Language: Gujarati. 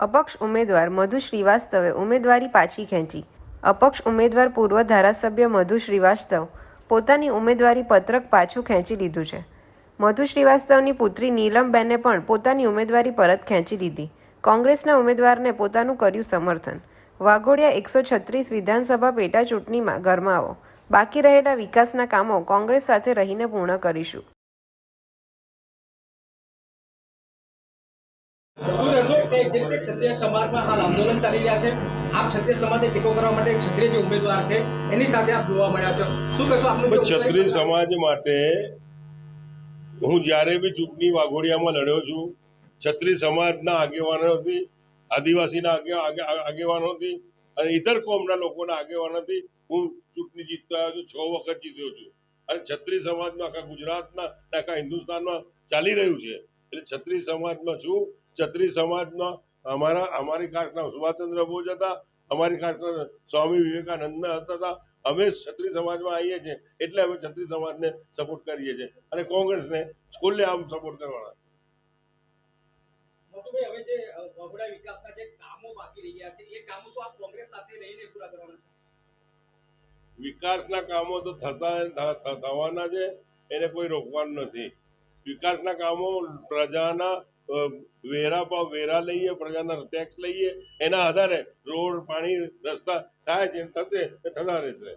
અપક્ષ ઉમેદવાર મધુ શ્રીવાસ્તવે ઉમેદવારી પાછી ખેંચી. અપક્ષ ઉમેદવાર પૂર્વ ધારાસભ્ય મધુ શ્રીવાસ્તવ પોતાની ઉમેદવારી પત્રક પાછું ખેંચી લીધું છે. મધુ શ્રીવાસ્તવની પુત્રી નીલમબેને પણ પોતાની ઉમેદવારી પરત ખેંચી લીધી. કોંગ્રેસના ઉમેદવારને પોતાનું કર્યું સમર્થન. વાઘોડિયા એકસો છત્રીસ વિધાનસભા પેટા ચૂંટણીમાં ગરમાવો. બાકી રહેલા વિકાસના કામો કોંગ્રેસ સાથે રહીને પૂર્ણ કરીશું. શું કહેશો કે જે રીતે ક્ષત્રિય સમાજમાં હાલ આંદોલન ચાલી રહ્યા છે આપ ક્ષત્રિય સમાજને ટેકો કરવા માટે ક્ષત્રિય જે ઉમેદવાર છે એની સાથે આપ જોવા મળ્યા છો. શું કહેશો? આપનું ક્ષત્રિય સમાજ માટે હું જ્યારે બી ચૂંટણી વાઘોડિયામાં લડ્યો છું ક્ષત્રિય સમાજના આગેવાનોથી આદિવાસીના આગે- આગે- આગેવાનોથી અને ઇતર કોમના લોકોના આગેવાનોથી હું ચૂંટણી જીતતો આવ્યો છું છ વખત જીત્યો છું. અને ક્ષત્રિય સમાજમાં આખા ગુજરાતમાં આખા હિન્દુસ્તાનમાં ચાલી રહ્યું છે. એટલે છત્રી સમાજમાં છું. છત્રી સમાજમાં અમારા અમારી કાસ્ટના સુભાષચંદ્ર બોઝ હતા. અમારી કાસ્ટના સ્વામી વિવેકાનંદ હતા. અમે ક્ષત્રિય સમાજમાં આવીએ છીએ. એટલે અમે ક્ષત્રિય સમાજને સપોર્ટ કરીએ છીએ. અને કોંગ્રેસને ખુલ્લે આમ સપોર્ટ કરવાના. વિકાસના કામો તો થતા થવાના છે. એને કોઈ રોકવાનું નથી. વિકાસના કામો પ્રજાના વેરા પર વેરા લઈએ, પ્રજાના ટેક્સ લઈએ, એના આધારે રોડ, પાણી, રસ્તા થાય છે, થશે થતા રહેશે